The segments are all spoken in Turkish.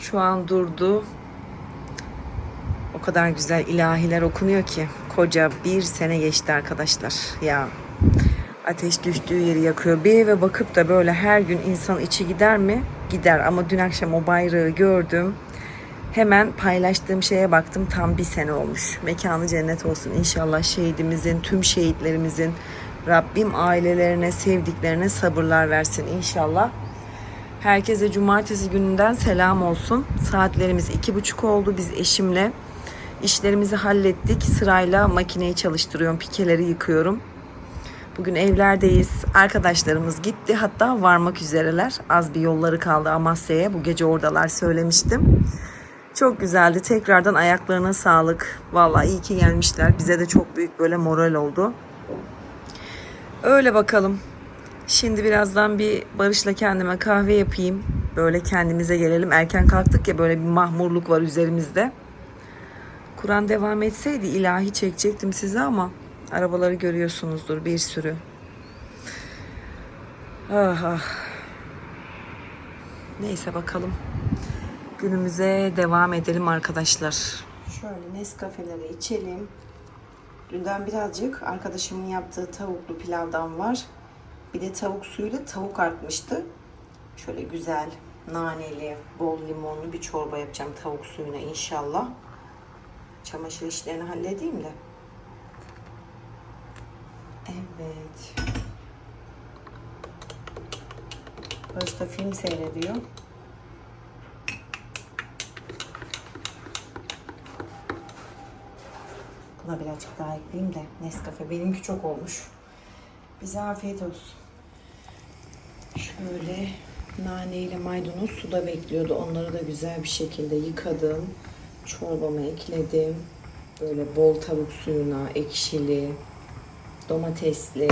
Şu an durdu. O kadar güzel ilahiler okunuyor ki. Koca bir sene geçti arkadaşlar. Ya ateş düştüğü yeri yakıyor. Bir eve bakıp da böyle her gün insan içi gider mi? Gider ama dün akşam o bayrağı gördüm. Hemen paylaştığım şeye baktım tam bir sene olmuş. Mekanı cennet olsun inşallah şehidimizin, tüm şehitlerimizin Rabbim ailelerine, sevdiklerine sabırlar versin inşallah. Herkese cumartesi gününden selam olsun. Saatlerimiz iki buçuk oldu. Biz eşimle işlerimizi hallettik. Sırayla makineyi çalıştırıyorum, pikeleri yıkıyorum. Bugün evlerdeyiz. Arkadaşlarımız gitti. Hatta varmak üzereler. Az bir yolları kaldı Amasya'ya. Bu gece oradalar söylemiştim. Çok güzeldi. Tekrardan ayaklarına sağlık. Vallahi iyi ki gelmişler. Bize de çok büyük böyle moral oldu. Öyle bakalım. Şimdi birazdan bir Barış'la kendime kahve yapayım. Böyle kendimize gelelim. Erken kalktık ya böyle bir mahmurluk var üzerimizde. Kur'an devam etseydi ilahi çekecektim size ama arabaları görüyorsunuzdur bir sürü. Ah ah. Neyse bakalım. Günümüze devam edelim arkadaşlar. Şöyle Nescafeleri içelim. Dünden birazcık arkadaşımın yaptığı tavuklu pilavdan var. Bir de tavuk suyuyla tavuk artmıştı. Şöyle güzel, naneli, bol limonlu bir çorba yapacağım tavuk suyuna inşallah. Çamaşır işlerini halledeyim de. Evet. Barış da film seyrediyor. Buna birazcık daha ekleyeyim de Nescafe benimki çok olmuş. Bize afiyet olsun. Şöyle nane ile maydanoz suda bekliyordu. Onları da güzel bir şekilde yıkadım. Çorbama ekledim. Böyle bol tavuk suyuna, ekşili, domatesli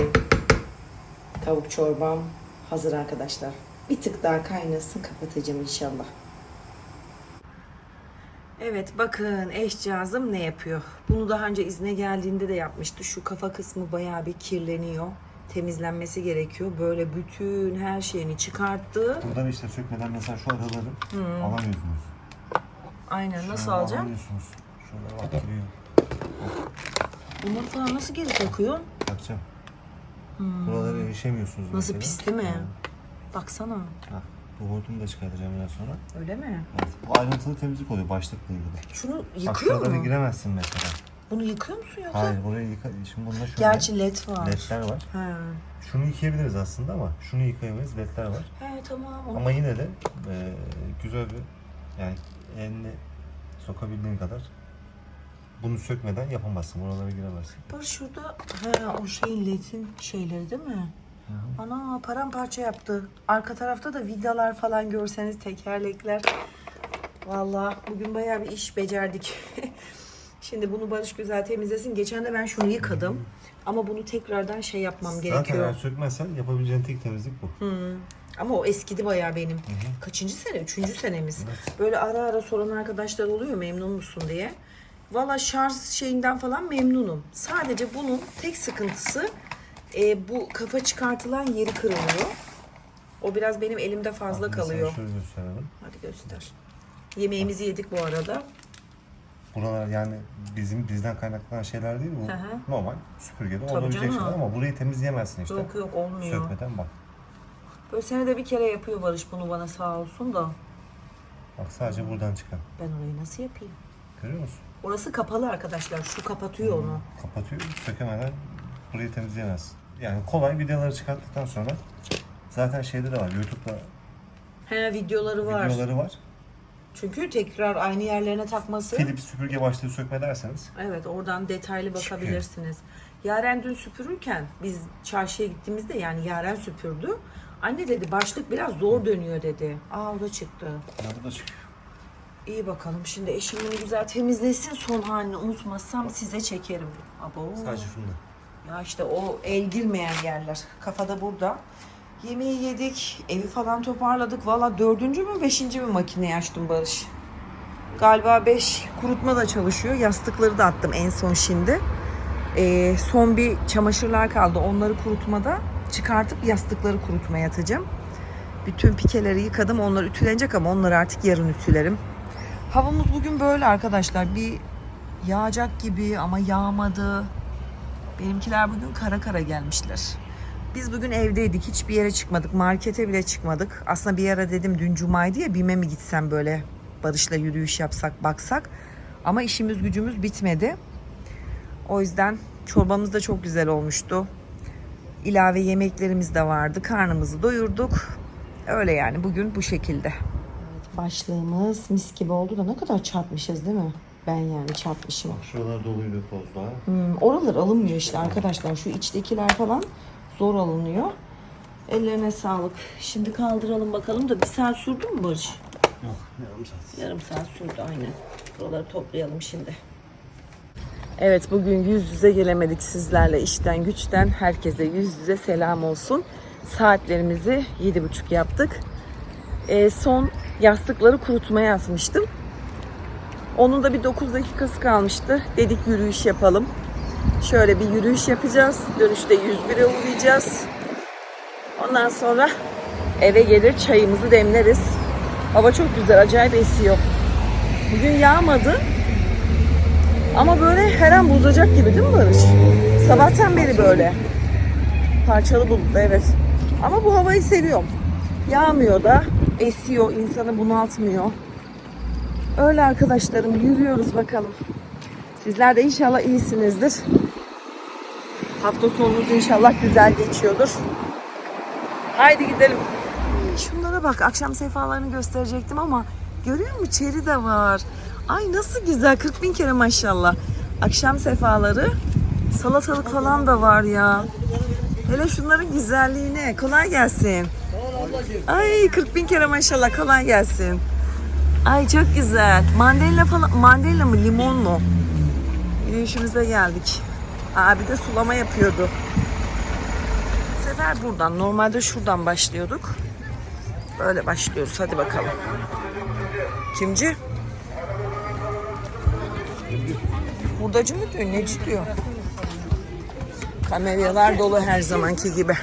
tavuk çorbam hazır arkadaşlar. Bir tık daha kaynasın kapatacağım inşallah. Evet bakın eşcağızım ne yapıyor? Bunu daha önce izne geldiğinde de yapmıştı. Şu kafa kısmı bayağı bir kirleniyor. Temizlenmesi gerekiyor. Böyle bütün her şeyini çıkarttı. Buradan işte sökmeden mesela şu araları alamıyorsunuz. Aynen nasıl Şöyle alacağım? Alamıyorsunuz. Şöyle bak giriyor. Bunları falan nasıl geri takıyorsun? Bakacağım. Buralara erişemiyorsunuz. Nasıl mesela. pis değil mi? Ha. Baksana. Ha, Bu hortumu da çıkartacağım biraz sonra. Öyle mi? Evet. Bu ayrıntılı temizlik oluyor başlıkla ilgili. Şunu Bak yıkıyor şuralara mu? giremezsin mesela. Bunu yıkıyor musun yoksa? Hayır burayı yıka. Şimdi bunda şöyle Gerçi led var. ledler var. He. Şunu yıkayabiliriz aslında ama şunu yıkayamayız. Ledler var. He tamam. Onu... Ama yine de e, güzel bir yani elini sokabildiğin kadar bunu sökmeden yapamazsın. Buralara giremezsin. Bak şurada he, o şeyin ledin şeyleri değil mi? Ana paramparça yaptı. Arka tarafta da vidalar falan görseniz tekerlekler. Vallahi bugün bayağı bir iş becerdik. Şimdi bunu Barış güzel temizlesin. Geçen de ben şunu yıkadım. Ama bunu tekrardan şey yapmam Zaten gerekiyor. eğer sökmezsen yapabileceğin tek temizlik bu. Ama o eskidi bayağı benim. Kaçıncı sene? Üçüncü senemiz. Böyle ara ara soran arkadaşlar oluyor memnun musun diye. Valla şarj şeyinden falan memnunum. Sadece bunun tek sıkıntısı e, bu kafa çıkartılan yeri kırılıyor. O biraz benim elimde fazla Mesela kalıyor. Hadi göster. Yemeğimizi yedik bu arada. Buralar yani bizim bizden kaynaklanan şeyler değil bu. Hı hı. Normal süpürgede Tabii olabilecek canım. şeyler ama burayı temizleyemezsin işte. Yok yok olmuyor. Sökmeden bak. Böyle senede bir kere yapıyor Barış bunu bana sağ olsun da. Bak sadece buradan çıkan. Ben orayı nasıl yapayım? Görüyor musun? Orası kapalı arkadaşlar. Şu kapatıyor onu. Kapatıyor. Sökemeden burayı temizleyemezsin. Yani kolay videoları çıkarttıktan sonra zaten şeyde de var. YouTube'da He videoları var. videoları var. Çünkü tekrar aynı yerlerine takması. Philips süpürge başlığı sökme derseniz Evet oradan detaylı bakabilirsiniz. Yaren dün süpürürken biz çarşıya gittiğimizde yani Yaren süpürdü. Anne dedi başlık biraz zor dönüyor dedi. Aa o da çıktı. bunlar da çıkıyor. İyi bakalım şimdi eşim bunu güzel temizlesin son halini unutmazsam size çekerim. Abo. Sadece şunda. Ya işte o el girmeyen yerler. Kafada burada. Yemeği yedik, evi falan toparladık. Valla dördüncü mü beşinci mi makineyi açtım Barış? Galiba beş kurutma da çalışıyor. Yastıkları da attım en son şimdi. Ee, son bir çamaşırlar kaldı. Onları kurutmada çıkartıp yastıkları kurutmaya atacağım. Bütün pikeleri yıkadım. Onlar ütülenecek ama onları artık yarın ütülerim. Havamız bugün böyle arkadaşlar. Bir yağacak gibi ama yağmadı. Benimkiler bugün kara kara gelmişler. Biz bugün evdeydik. Hiçbir yere çıkmadık. Markete bile çıkmadık. Aslında bir ara dedim dün cumaydı ya BİM'e mi gitsem böyle Barış'la yürüyüş yapsak baksak. Ama işimiz gücümüz bitmedi. O yüzden çorbamız da çok güzel olmuştu. İlave yemeklerimiz de vardı. Karnımızı doyurduk. Öyle yani bugün bu şekilde. başlığımız mis gibi oldu da ne kadar çarpmışız değil mi? Ben yani çarpmışım. Şuralar doluydu tozla. Hmm, oralar alınmıyor işte arkadaşlar. Şu içtekiler falan zor alınıyor. Ellerine sağlık. Şimdi kaldıralım bakalım da bir saat sürdü mü Barış? Yok yarım saat. Yarım saat sürdü aynen. Buraları toplayalım şimdi. Evet bugün yüz yüze gelemedik sizlerle işten güçten. Herkese yüz yüze selam olsun. Saatlerimizi yedi buçuk yaptık. Ee, son yastıkları kurutmaya atmıştım. Onun da bir 9 dakikası kalmıştı. Dedik yürüyüş yapalım. Şöyle bir yürüyüş yapacağız. Dönüşte 101'e uğrayacağız. Ondan sonra eve gelir çayımızı demleriz. Hava çok güzel, acayip esiyor. Bugün yağmadı. Ama böyle her an bozacak gibi değil mi Barış? Sabahtan beri böyle. Parçalı bulutlu evet. Ama bu havayı seviyorum. Yağmıyor da, esiyor, insanı bunaltmıyor. Öyle arkadaşlarım yürüyoruz bakalım. Sizler de inşallah iyisinizdir. Hafta sonunuz inşallah güzel geçiyordur. Haydi gidelim. Şunlara bak akşam sefalarını gösterecektim ama görüyor musun çeri de var. Ay nasıl güzel 40 bin kere maşallah. Akşam sefaları salatalık falan da var ya. Hele şunların güzelliğine kolay gelsin. Ay 40 bin kere maşallah kolay gelsin. Ay çok güzel. Mandalina falan, mandalina mı limon mu? Yürüyüşümüze geldik. Abi de sulama yapıyordu. Bu sefer buradan. Normalde şuradan başlıyorduk. Böyle başlıyoruz. Hadi bakalım. Kimci? Hurdacı mı diyor? Neci diyor? Kamelyalar dolu her zamanki gibi.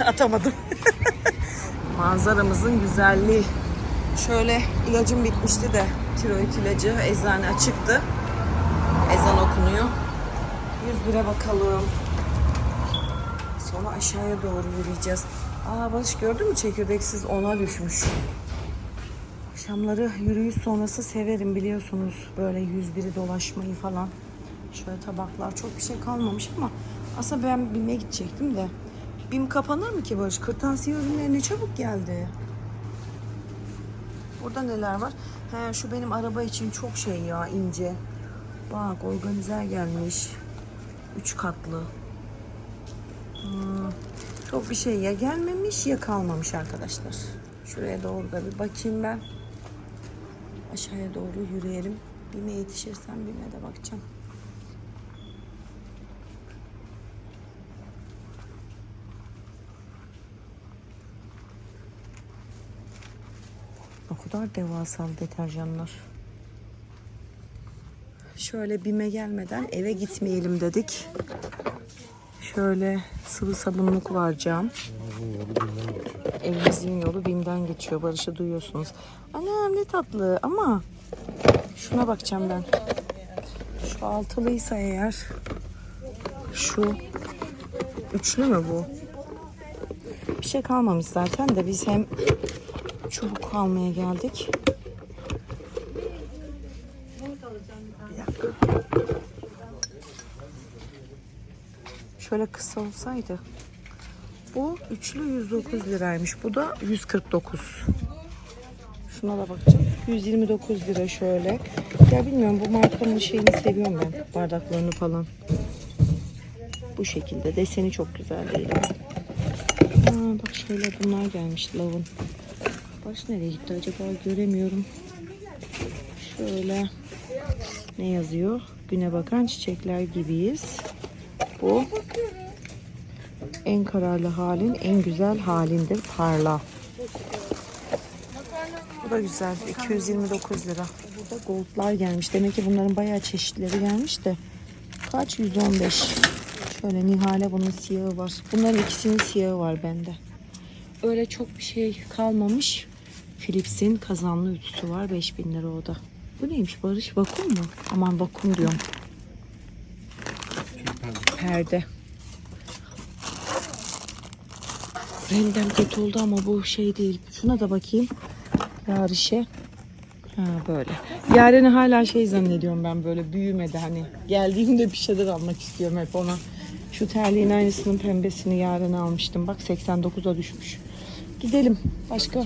Atamadım. Manzaramızın güzelliği. Şöyle ilacım bitmişti de tiroid ilacı eczane açıktı. Okunuyor. 101'e bakalım. Sonra aşağıya doğru yürüyeceğiz. Aa Barış gördün mü çekirdeksiz ona düşmüş. Akşamları yürüyüş sonrası severim biliyorsunuz. Böyle 101'i dolaşmayı falan. Şöyle tabaklar çok bir şey kalmamış ama aslında ben BİM'e gidecektim de. BİM kapanır mı ki Barış? Kırtasiye ürünleri ne çabuk geldi. Burada neler var? He, şu benim araba için çok şey ya ince. Bak organizer gelmiş. Üç katlı. Hmm, çok bir şey ya gelmemiş ya kalmamış arkadaşlar. Şuraya doğru da bir bakayım ben. Aşağıya doğru yürüyelim. Bime yetişirsem bime de bakacağım. O kadar devasa deterjanlar. Şöyle bime gelmeden eve gitmeyelim dedik. Şöyle sıvı sabunluk var cam. Evimizin yolu BİM'den geçiyor. Barış'ı duyuyorsunuz. Anam ne tatlı ama şuna bakacağım ben. Şu altılıysa eğer şu üçlü mü bu? Bir şey kalmamış zaten de biz hem çubuk almaya geldik. Bir dakika. Şöyle kısa olsaydı. Bu üçlü 109 liraymış. Bu da 149. Şuna da bakacağım. 129 lira şöyle. Ya bilmiyorum bu markanın şeyini seviyorum ben. Bardaklarını falan. Bu şekilde. Deseni çok güzel değil. Aa, bak şöyle bunlar gelmiş lavın. Baş nereye gitti acaba göremiyorum. Şöyle ne yazıyor? Güne bakan çiçekler gibiyiz. Bu en kararlı halin en güzel halindir parla. Bu da güzel. 229 lira. Burada goldlar gelmiş. Demek ki bunların bayağı çeşitleri gelmiş de. Kaç? 115. Şöyle Nihale bunun siyahı var. Bunların ikisinin siyahı var bende. öyle çok bir şey kalmamış. Philips'in kazanlı ütüsü var. 5000 lira o da. Bu neymiş Barış? Vakum mu? Aman vakum diyorum. Perde. Rendem kötü oldu ama bu şey değil. Şuna da bakayım. Yarışe. Ha böyle. Yaren'i hala şey zannediyorum ben böyle büyümedi hani. Geldiğimde bir şeyler almak istiyorum hep ona. Şu terliğin aynısının pembesini Yaren'e almıştım. Bak 89'a düşmüş. Gidelim. Başka?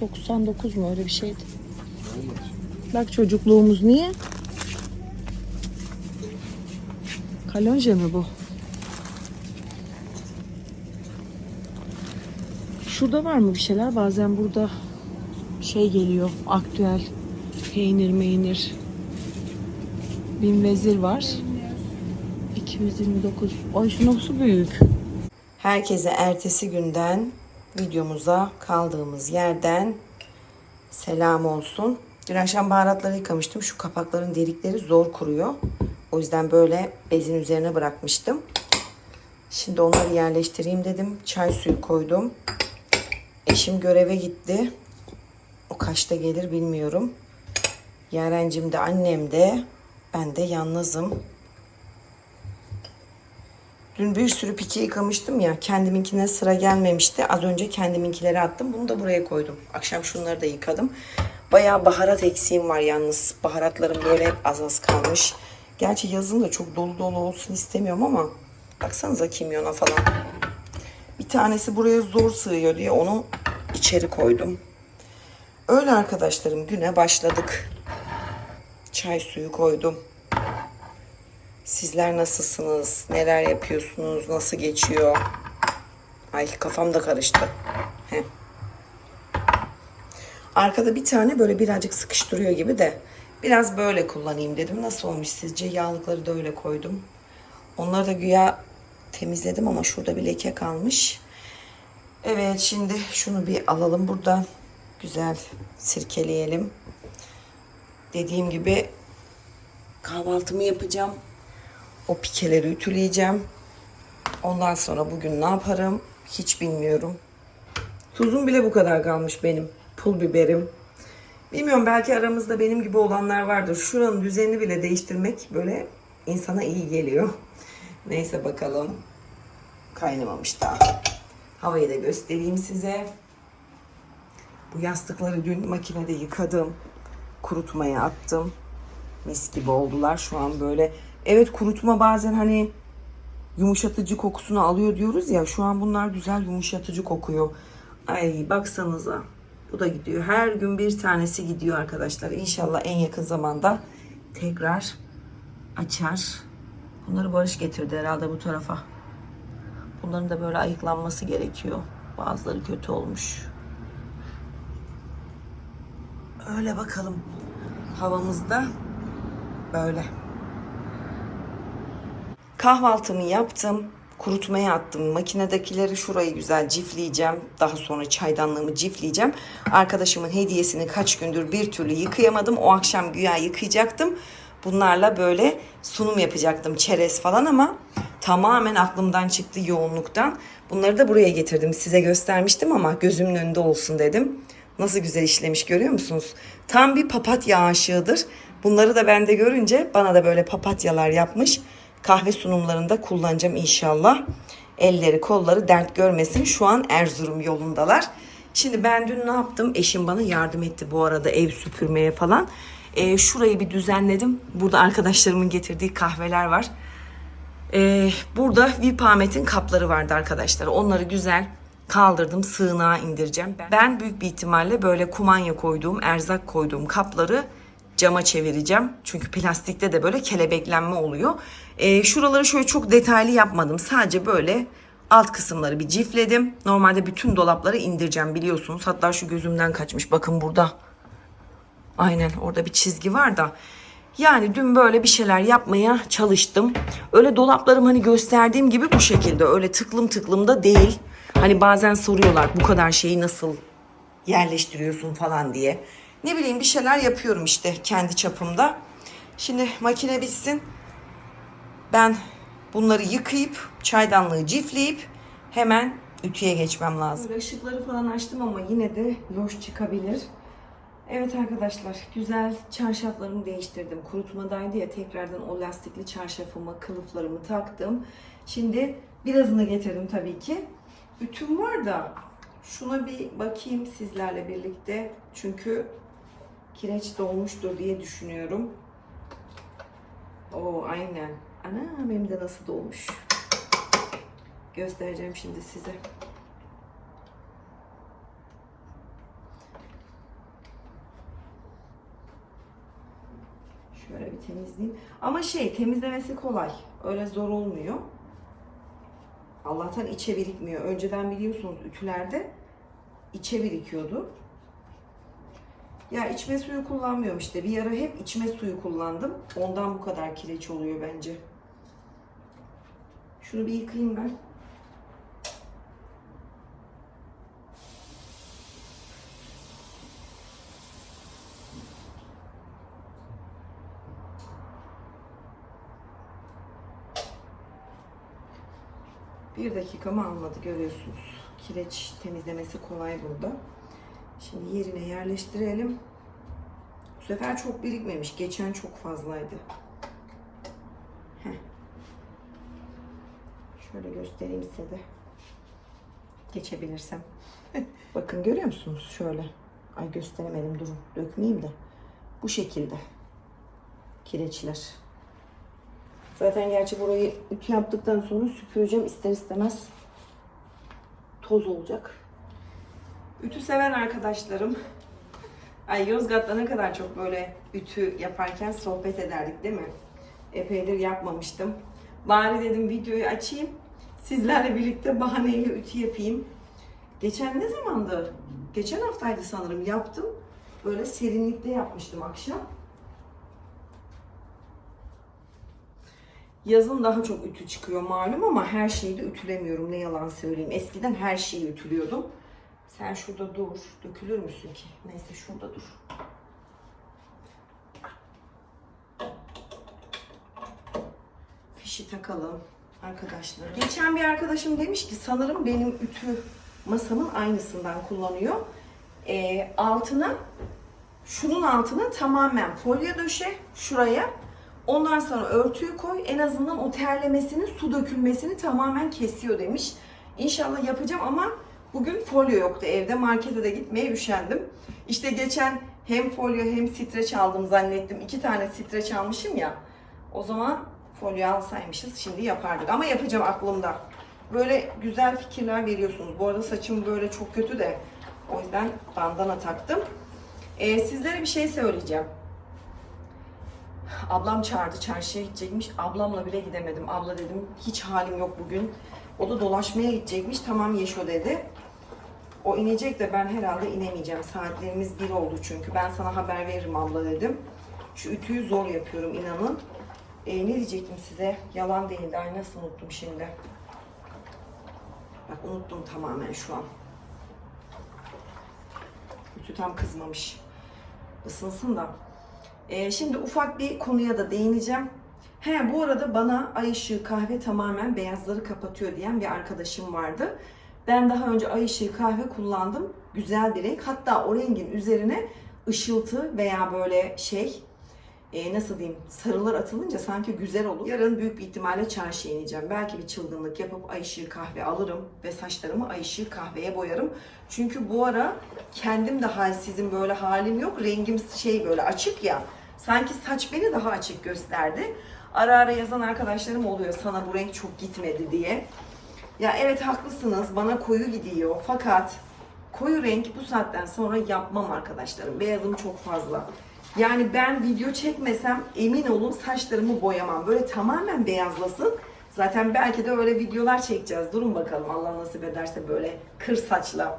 99 mu öyle bir şeydi. Bak çocukluğumuz niye? Kalonje mi bu? Şurada var mı bir şeyler? Bazen burada şey geliyor. Aktüel peynir meynir. Bin vezir var. 229. Ay şu nasıl büyük. Herkese ertesi günden videomuza kaldığımız yerden selam olsun. Dün akşam baharatları yıkamıştım. Şu kapakların delikleri zor kuruyor. O yüzden böyle bezin üzerine bırakmıştım. Şimdi onları yerleştireyim dedim. Çay suyu koydum. Eşim göreve gitti. O kaçta gelir bilmiyorum. Yarencim de annem de ben de yalnızım. Dün bir sürü pike yıkamıştım ya. Kendiminkine sıra gelmemişti. Az önce kendiminkileri attım. Bunu da buraya koydum. Akşam şunları da yıkadım. Bayağı baharat eksiğim var yalnız. Baharatlarım böyle hep az az kalmış. Gerçi yazın da çok dolu dolu olsun istemiyorum ama baksanıza kimyona falan. Tanesi buraya zor sığıyor diye onu içeri koydum. Öyle arkadaşlarım güne başladık. Çay suyu koydum. Sizler nasılsınız? Neler yapıyorsunuz? Nasıl geçiyor? Ay kafam da karıştı. Heh. Arkada bir tane böyle birazcık sıkıştırıyor gibi de biraz böyle kullanayım dedim. Nasıl olmuş sizce? Yağlıkları da öyle koydum. Onları da güya temizledim ama şurada bir leke kalmış. Evet şimdi şunu bir alalım buradan. Güzel sirkeleyelim. Dediğim gibi kahvaltımı yapacağım. O pikeleri ütüleyeceğim. Ondan sonra bugün ne yaparım hiç bilmiyorum. Tuzum bile bu kadar kalmış benim. Pul biberim. Bilmiyorum belki aramızda benim gibi olanlar vardır. Şuranın düzenini bile değiştirmek böyle insana iyi geliyor. Neyse bakalım. Kaynamamış daha. Havayı da göstereyim size. Bu yastıkları dün makinede yıkadım. Kurutmaya attım. Mis gibi oldular. Şu an böyle evet kurutma bazen hani yumuşatıcı kokusunu alıyor diyoruz ya. Şu an bunlar güzel yumuşatıcı kokuyor. Ay baksanıza. Bu da gidiyor. Her gün bir tanesi gidiyor arkadaşlar. İnşallah en yakın zamanda tekrar açar. Bunları Barış getirdi herhalde bu tarafa. Bunların da böyle ayıklanması gerekiyor. Bazıları kötü olmuş. Öyle bakalım. Havamızda böyle. Kahvaltımı yaptım. Kurutmaya attım. Makinedekileri şurayı güzel cifleyeceğim. Daha sonra çaydanlığımı cifleyeceğim. Arkadaşımın hediyesini kaç gündür bir türlü yıkayamadım. O akşam güya yıkayacaktım. Bunlarla böyle sunum yapacaktım. Çerez falan ama tamamen aklımdan çıktı yoğunluktan. Bunları da buraya getirdim. Size göstermiştim ama gözümün önünde olsun dedim. Nasıl güzel işlemiş görüyor musunuz? Tam bir papatya aşığıdır. Bunları da bende görünce bana da böyle papatyalar yapmış. Kahve sunumlarında kullanacağım inşallah. Elleri kolları dert görmesin. Şu an Erzurum yolundalar. Şimdi ben dün ne yaptım? Eşim bana yardım etti bu arada ev süpürmeye falan. Ee, şurayı bir düzenledim. Burada arkadaşlarımın getirdiği kahveler var. Ee, burada VIP Ahmet'in kapları vardı arkadaşlar. Onları güzel kaldırdım sığınağa indireceğim. Ben, büyük bir ihtimalle böyle kumanya koyduğum, erzak koyduğum kapları cama çevireceğim. Çünkü plastikte de böyle kelebeklenme oluyor. Ee, şuraları şöyle çok detaylı yapmadım. Sadece böyle alt kısımları bir cifledim. Normalde bütün dolapları indireceğim biliyorsunuz. Hatta şu gözümden kaçmış. Bakın burada. Aynen orada bir çizgi var da. Yani dün böyle bir şeyler yapmaya çalıştım. Öyle dolaplarım hani gösterdiğim gibi bu şekilde. Öyle tıklım tıklım da değil. Hani bazen soruyorlar bu kadar şeyi nasıl yerleştiriyorsun falan diye. Ne bileyim bir şeyler yapıyorum işte kendi çapımda. Şimdi makine bitsin. Ben bunları yıkayıp çaydanlığı cifleyip hemen Ütüye geçmem lazım. Böyle falan açtım ama yine de loş çıkabilir. Evet arkadaşlar güzel çarşaflarımı değiştirdim. Kurutmadaydı ya tekrardan o lastikli çarşafımı, kılıflarımı taktım. Şimdi birazını getirdim tabii ki. Ütüm var da şuna bir bakayım sizlerle birlikte. Çünkü kireç dolmuştur diye düşünüyorum. Oo aynen. Ana benim de nasıl dolmuş. Göstereceğim şimdi size. Şöyle bir temizleyeyim. Ama şey temizlemesi kolay. Öyle zor olmuyor. Allah'tan içe birikmiyor. Önceden biliyorsunuz ütülerde içe birikiyordu. Ya içme suyu kullanmıyorum işte. Bir ara hep içme suyu kullandım. Ondan bu kadar kireç oluyor bence. Şunu bir yıkayayım ben. Bir dakikamı almadı görüyorsunuz. Kireç temizlemesi kolay burada. Şimdi yerine yerleştirelim. Bu sefer çok birikmemiş. Geçen çok fazlaydı. Heh. Şöyle göstereyim size de. Geçebilirsem. Bakın görüyor musunuz? Şöyle. Ay gösteremedim durun. Dökmeyeyim de. Bu şekilde. Kireçler. Zaten gerçi burayı ütü yaptıktan sonra süpüreceğim ister istemez. Toz olacak. Ütü seven arkadaşlarım. Ay Yozgat'ta ne kadar çok böyle ütü yaparken sohbet ederdik değil mi? Epeydir yapmamıştım. Bari dedim videoyu açayım. Sizlerle birlikte bahaneyle ütü yapayım. Geçen ne zamandı? Geçen haftaydı sanırım yaptım. Böyle serinlikte yapmıştım akşam. Yazın daha çok ütü çıkıyor malum ama her şeyi de ütülemiyorum ne yalan söyleyeyim. Eskiden her şeyi ütülüyordum. Sen şurada dur. Dökülür müsün ki? Neyse şurada dur. Fişi takalım arkadaşlar. Geçen bir arkadaşım demiş ki sanırım benim ütü masamın aynısından kullanıyor. Ee, altına şunun altına tamamen folyo döşe şuraya. Ondan sonra örtüyü koy. En azından o terlemesini, su dökülmesini tamamen kesiyor demiş. İnşallah yapacağım ama bugün folyo yoktu evde. Markete de gitmeye üşendim. İşte geçen hem folyo hem streç aldım zannettim. İki tane streç almışım ya. O zaman folyo alsaymışız şimdi yapardık. Ama yapacağım aklımda. Böyle güzel fikirler veriyorsunuz. Bu arada saçım böyle çok kötü de. O yüzden bandana taktım. Ee, sizlere bir şey söyleyeceğim. Ablam çağırdı çarşıya gidecekmiş. Ablamla bile gidemedim. Abla dedim hiç halim yok bugün. O da dolaşmaya gidecekmiş. Tamam Yeşo dedi. O inecek de ben herhalde inemeyeceğim. Saatlerimiz bir oldu çünkü. Ben sana haber veririm abla dedim. Şu ütüyü zor yapıyorum inanın. Ee, ne diyecektim size? Yalan değildi. Ay nasıl unuttum şimdi. Bak unuttum tamamen şu an. Ütü tam kızmamış. Isınsın da. Ee, şimdi ufak bir konuya da değineceğim. He bu arada bana ay ışığı kahve tamamen beyazları kapatıyor diyen bir arkadaşım vardı. Ben daha önce ay ışığı kahve kullandım. Güzel bir renk. Hatta o rengin üzerine ışıltı veya böyle şey e, nasıl diyeyim sarılar atılınca sanki güzel olur. Yarın büyük bir ihtimalle çarşıya ineceğim. Belki bir çılgınlık yapıp ay ışığı kahve alırım ve saçlarımı ay ışığı kahveye boyarım. Çünkü bu ara kendim de halsizim böyle halim yok. Rengim şey böyle açık ya. Sanki saç beni daha açık gösterdi. Ara ara yazan arkadaşlarım oluyor sana bu renk çok gitmedi diye. Ya evet haklısınız bana koyu gidiyor fakat koyu renk bu saatten sonra yapmam arkadaşlarım. Beyazım çok fazla. Yani ben video çekmesem emin olun saçlarımı boyamam. Böyle tamamen beyazlasın. Zaten belki de öyle videolar çekeceğiz. Durun bakalım Allah nasip ederse böyle kır saçla.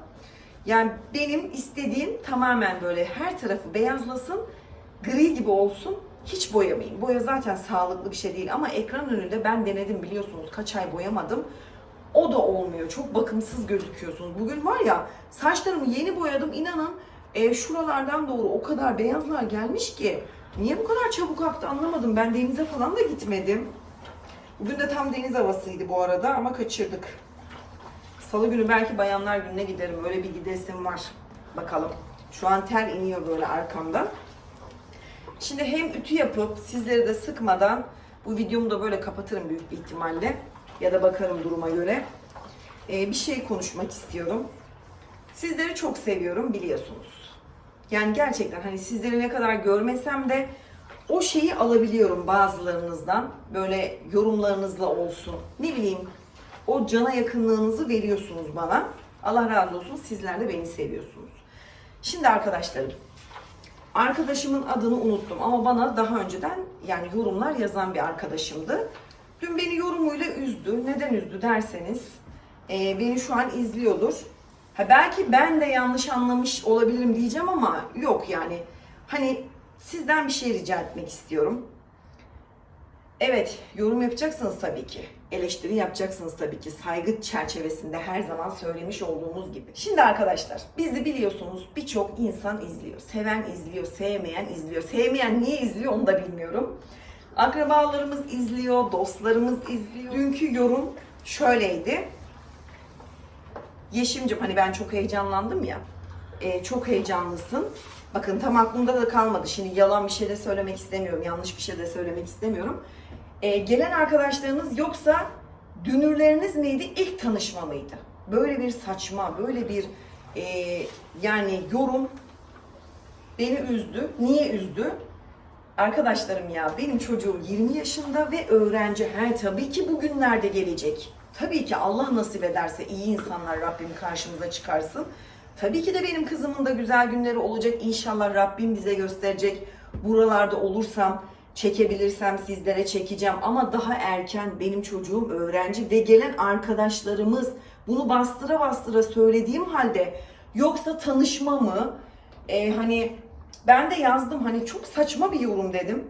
Yani benim istediğim tamamen böyle her tarafı beyazlasın. Gri gibi olsun. Hiç boyamayayım. Boya zaten sağlıklı bir şey değil ama ekran önünde ben denedim biliyorsunuz kaç ay boyamadım. O da olmuyor. Çok bakımsız gözüküyorsunuz. Bugün var ya saçlarımı yeni boyadım. İnanın e, şuralardan doğru o kadar beyazlar gelmiş ki. Niye bu kadar çabuk aktı anlamadım. Ben denize falan da gitmedim. Bugün de tam deniz havasıydı bu arada ama kaçırdık. Salı günü belki bayanlar gününe giderim. Öyle bir gidesim var. Bakalım. Şu an ter iniyor böyle arkamdan. Şimdi hem ütü yapıp sizleri de sıkmadan bu videomu da böyle kapatırım büyük bir ihtimalle. Ya da bakarım duruma göre. Ee, bir şey konuşmak istiyorum. Sizleri çok seviyorum biliyorsunuz. Yani gerçekten hani sizleri ne kadar görmesem de o şeyi alabiliyorum bazılarınızdan. Böyle yorumlarınızla olsun. Ne bileyim o cana yakınlığınızı veriyorsunuz bana. Allah razı olsun sizler de beni seviyorsunuz. Şimdi arkadaşlarım Arkadaşımın adını unuttum ama bana daha önceden yani yorumlar yazan bir arkadaşımdı. Dün beni yorumuyla üzdü. Neden üzdü derseniz e, beni şu an izliyordur. Ha belki ben de yanlış anlamış olabilirim diyeceğim ama yok yani. Hani sizden bir şey rica etmek istiyorum. Evet, yorum yapacaksınız tabii ki. Eleştiri yapacaksınız tabii ki. Saygı çerçevesinde her zaman söylemiş olduğumuz gibi. Şimdi arkadaşlar, bizi biliyorsunuz birçok insan izliyor. Seven izliyor, sevmeyen izliyor. Sevmeyen niye izliyor onu da bilmiyorum. Akrabalarımız izliyor, dostlarımız izliyor. Dünkü yorum şöyleydi. Yeşimcim hani ben çok heyecanlandım ya. Ee, çok heyecanlısın. Bakın tam aklımda da kalmadı. Şimdi yalan bir şey de söylemek istemiyorum. Yanlış bir şey de söylemek istemiyorum. Ee, gelen arkadaşlarınız yoksa dünürleriniz miydi? İlk tanışma mıydı? Böyle bir saçma, böyle bir e, yani yorum beni üzdü. Niye üzdü? Arkadaşlarım ya benim çocuğum 20 yaşında ve öğrenci. He tabii ki bugünlerde gelecek. Tabii ki Allah nasip ederse iyi insanlar Rabbim karşımıza çıkarsın. Tabii ki de benim kızımın da güzel günleri olacak. İnşallah Rabbim bize gösterecek. Buralarda olursam, çekebilirsem sizlere çekeceğim. Ama daha erken benim çocuğum öğrenci ve gelen arkadaşlarımız bunu bastıra bastıra söylediğim halde yoksa tanışma mı? Ee, hani ben de yazdım hani çok saçma bir yorum dedim.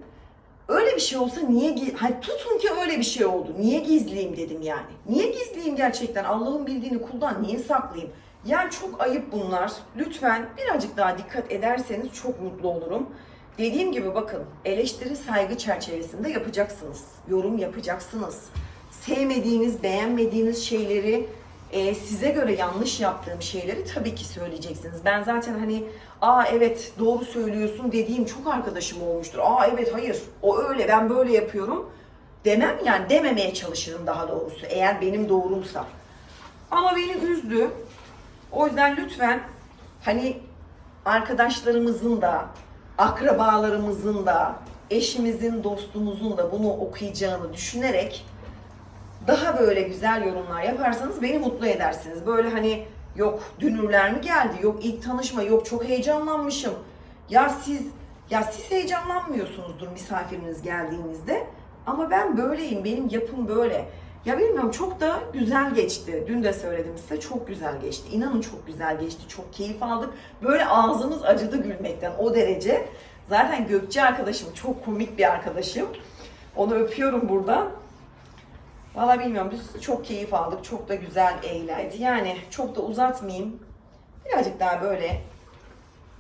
Öyle bir şey olsa niye hani tutun ki öyle bir şey oldu. Niye gizleyeyim dedim yani. Niye gizleyeyim gerçekten? Allah'ın bildiğini kuldan niye saklayayım? Yani çok ayıp bunlar. Lütfen birazcık daha dikkat ederseniz çok mutlu olurum. Dediğim gibi bakın eleştiri saygı çerçevesinde yapacaksınız. Yorum yapacaksınız. Sevmediğiniz, beğenmediğiniz şeyleri e, size göre yanlış yaptığım şeyleri tabii ki söyleyeceksiniz. Ben zaten hani aa evet doğru söylüyorsun dediğim çok arkadaşım olmuştur. Aa evet hayır o öyle ben böyle yapıyorum demem yani dememeye çalışırım daha doğrusu eğer benim doğrumsa. Ama beni üzdü. O yüzden lütfen hani arkadaşlarımızın da, akrabalarımızın da, eşimizin, dostumuzun da bunu okuyacağını düşünerek daha böyle güzel yorumlar yaparsanız beni mutlu edersiniz. Böyle hani yok dünürler mi geldi, yok ilk tanışma, yok çok heyecanlanmışım. Ya siz ya siz heyecanlanmıyorsunuzdur misafiriniz geldiğinizde. Ama ben böyleyim, benim yapım böyle. Ya bilmiyorum çok da güzel geçti. Dün de söyledim size çok güzel geçti. İnanın çok güzel geçti. Çok keyif aldık. Böyle ağzımız acıdı gülmekten o derece. Zaten Gökçe arkadaşım çok komik bir arkadaşım. Onu öpüyorum buradan. Valla bilmiyorum biz çok keyif aldık. Çok da güzel eğlendi. Yani çok da uzatmayayım. Birazcık daha böyle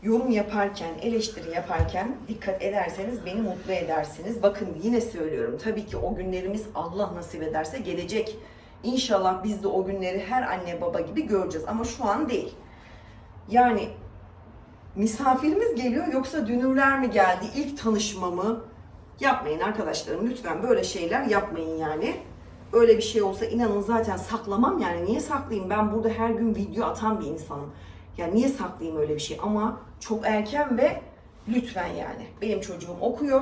yorum yaparken, eleştiri yaparken dikkat ederseniz beni mutlu edersiniz. Bakın yine söylüyorum. Tabii ki o günlerimiz Allah nasip ederse gelecek. İnşallah biz de o günleri her anne baba gibi göreceğiz. Ama şu an değil. Yani misafirimiz geliyor yoksa dünürler mi geldi? İlk tanışma mı? Yapmayın arkadaşlarım lütfen böyle şeyler yapmayın yani. Öyle bir şey olsa inanın zaten saklamam yani niye saklayayım? Ben burada her gün video atan bir insanım. Yani niye saklayayım öyle bir şey? Ama çok erken ve lütfen yani. Benim çocuğum okuyor.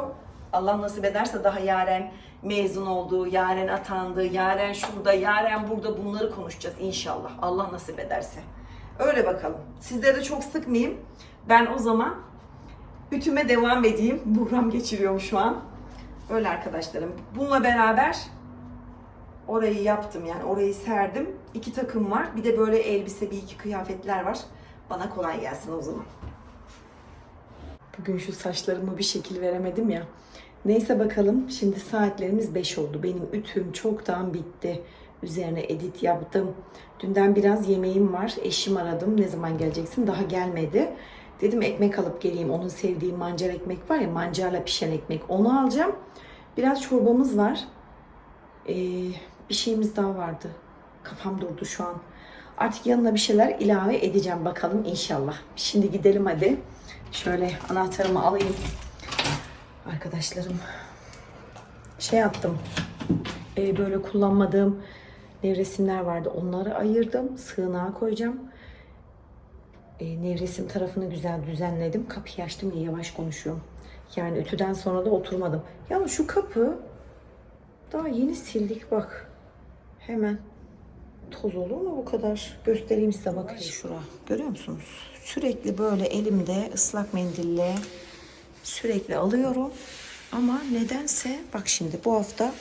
Allah nasip ederse daha yaren mezun oldu, yaren atandı, yaren şurada, yaren burada bunları konuşacağız inşallah. Allah nasip ederse. Öyle bakalım. Sizleri de çok sıkmayayım. Ben o zaman ütüme devam edeyim. Buhram geçiriyorum şu an. Öyle arkadaşlarım. Bununla beraber orayı yaptım yani orayı serdim. İki takım var. Bir de böyle elbise bir iki kıyafetler var. Bana kolay gelsin o zaman. Bugün şu saçlarımı bir şekil veremedim ya. Neyse bakalım. Şimdi saatlerimiz 5 oldu. Benim ütüm çoktan bitti. Üzerine edit yaptım. Dünden biraz yemeğim var. Eşim aradım. Ne zaman geleceksin? Daha gelmedi. Dedim ekmek alıp geleyim. Onun sevdiği mancar ekmek var ya mancarla pişen ekmek. Onu alacağım. Biraz çorbamız var. Ee, bir şeyimiz daha vardı. Kafam durdu şu an. Artık yanına bir şeyler ilave edeceğim bakalım inşallah. Şimdi gidelim hadi. Şöyle anahtarımı alayım. Arkadaşlarım şey yaptım. Ee, böyle kullanmadığım nevresimler vardı. Onları ayırdım. Sığınağa koyacağım. Ee, nevresim tarafını güzel düzenledim. Kapıyı açtım diye yavaş konuşuyorum. Yani ütüden sonra da oturmadım. Ya şu kapı daha yeni sildik bak. Hemen. Toz olur mu bu kadar? Göstereyim size bakın. Şura. Görüyor musunuz? Sürekli böyle elimde ıslak mendille sürekli alıyorum. Ama nedense bak şimdi bu hafta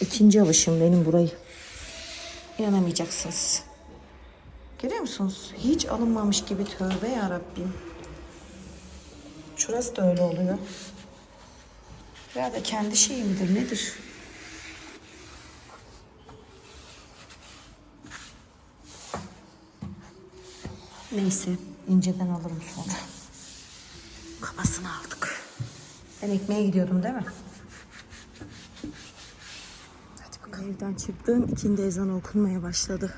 ikinci alışım benim burayı. İnanamayacaksınız. Görüyor musunuz? Hiç alınmamış gibi tövbe ya Rabbim. Şurası da öyle oluyor. Ya da kendi şeyimdir nedir? Neyse inceden alırım sonra. Kafasını aldık. Ben ekmeğe gidiyordum değil mi? Hadi bakalım. Evden çıktım. ikindi ezan okunmaya başladı.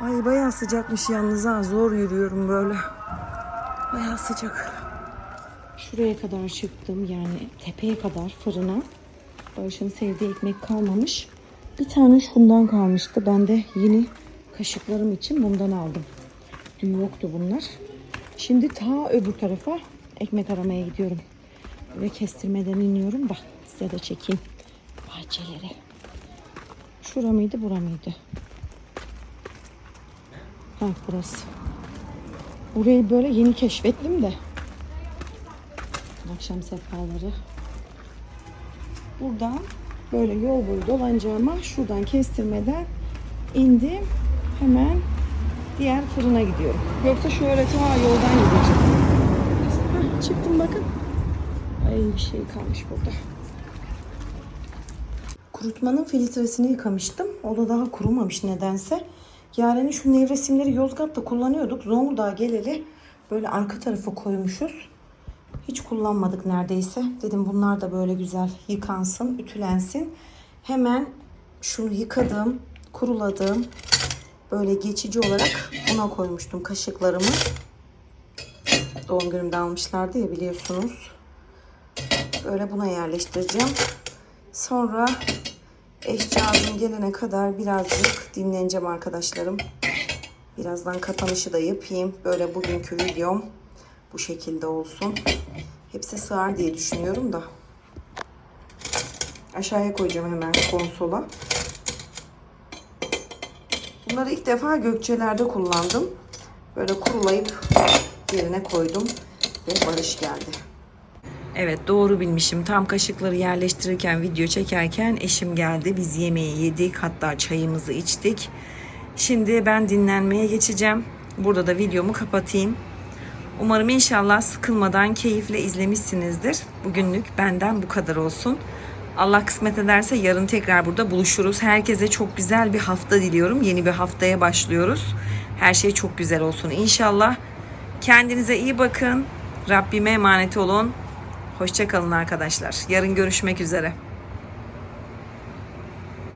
Ay bayağı sıcakmış yalnız ha. Zor yürüyorum böyle. Bayağı sıcak. Şuraya kadar çıktım yani tepeye kadar fırına. Barış'ın sevdiği ekmek kalmamış. Bir tane şundan kalmıştı. Ben de yeni kaşıklarım için bundan aldım. Dün yoktu bunlar. Şimdi ta öbür tarafa ekmek aramaya gidiyorum. Böyle kestirmeden iniyorum da size de çekeyim bahçeleri. Şura mıydı bura mıydı? Ha burası. Burayı böyle yeni keşfettim de. Akşam sefaları. Buradan böyle yol boyu dolanacağıma şuradan kestirmeden indim. Hemen diğer fırına gidiyorum. Yoksa şöyle ta yoldan gideceğim. Heh, çıktım bakın. Ay bir şey kalmış burada. Kurutmanın filtresini yıkamıştım. O da daha kurumamış nedense. Yaren'in şu nevresimleri Yozgat'ta kullanıyorduk. Zonguldak'a geleli böyle arka tarafa koymuşuz. Hiç kullanmadık neredeyse. Dedim bunlar da böyle güzel yıkansın, ütülensin. Hemen şunu yıkadım, kuruladım. Böyle geçici olarak buna koymuştum kaşıklarımı. Doğum günümde almışlardı ya biliyorsunuz. Böyle buna yerleştireceğim. Sonra eşcağızım gelene kadar birazcık dinleneceğim arkadaşlarım. Birazdan kapanışı da yapayım. Böyle bugünkü videom bu şekilde olsun. Hepsi sığar diye düşünüyorum da. Aşağıya koyacağım hemen konsola. Bunları ilk defa gökçelerde kullandım. Böyle kurulayıp yerine koydum ve Barış geldi. Evet doğru bilmişim. Tam kaşıkları yerleştirirken, video çekerken eşim geldi. Biz yemeği yedik. Hatta çayımızı içtik. Şimdi ben dinlenmeye geçeceğim. Burada da videomu kapatayım. Umarım inşallah sıkılmadan keyifle izlemişsinizdir. Bugünlük benden bu kadar olsun. Allah kısmet ederse yarın tekrar burada buluşuruz. Herkese çok güzel bir hafta diliyorum. Yeni bir haftaya başlıyoruz. Her şey çok güzel olsun inşallah. Kendinize iyi bakın. Rabbime emanet olun. Hoşçakalın arkadaşlar. Yarın görüşmek üzere.